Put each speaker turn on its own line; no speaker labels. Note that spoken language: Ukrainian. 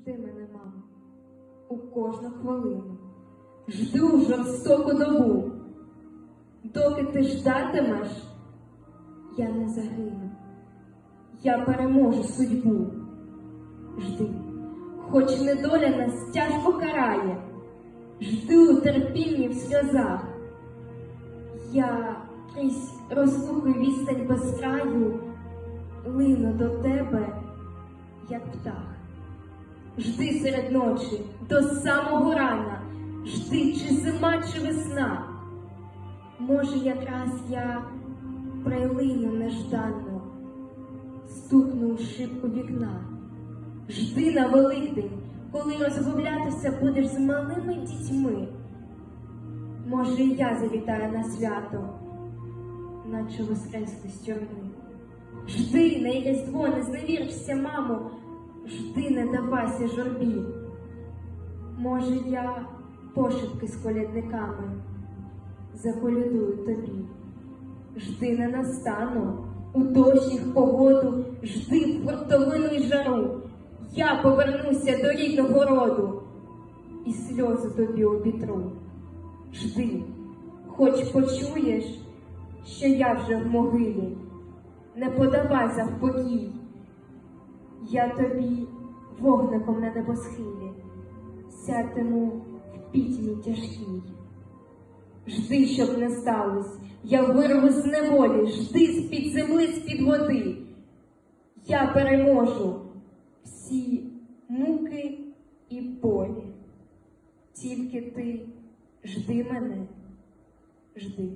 Жди мене, мамо, у кожну хвилину. Жду жорстоку добу. Доки ти ждатимеш, я не загину. Я переможу судьбу. Жди, хоч недоля нас тяжко карає, жди у терпінні в сльозах. Я крізь розлуку відстань без краю лину до тебе, як птах. Жди серед ночі до самого рана, жди, чи зима, чи весна. Може, якраз я прилину нежданно, стукну у шибку вікна. Жди на Великдень, коли розмовлятися будеш з малими дітьми. Може, і я завітаю на свято, наче воскреслий з тюрми. Жди на різдво, не зневіришся, мамо, жди, не давайся журбі. Може, я пошепки з колядниками заколядую тобі. Жди не настану, у дощ і в погоду, жди в хуртовину й жару. Я повернуся до рідного роду і сльози тобі обітру. Жди, хоч почуєш, що я вже в могилі, не подавай завпокій. Я тобі вогником на небосхилі, сятиму в пітьмі тяжкій. Жди, щоб не сталось, я вирву з неволі, жди з-під земли, з-під води. Я переможу всі муки і болі. Тільки ти жди мене, жди.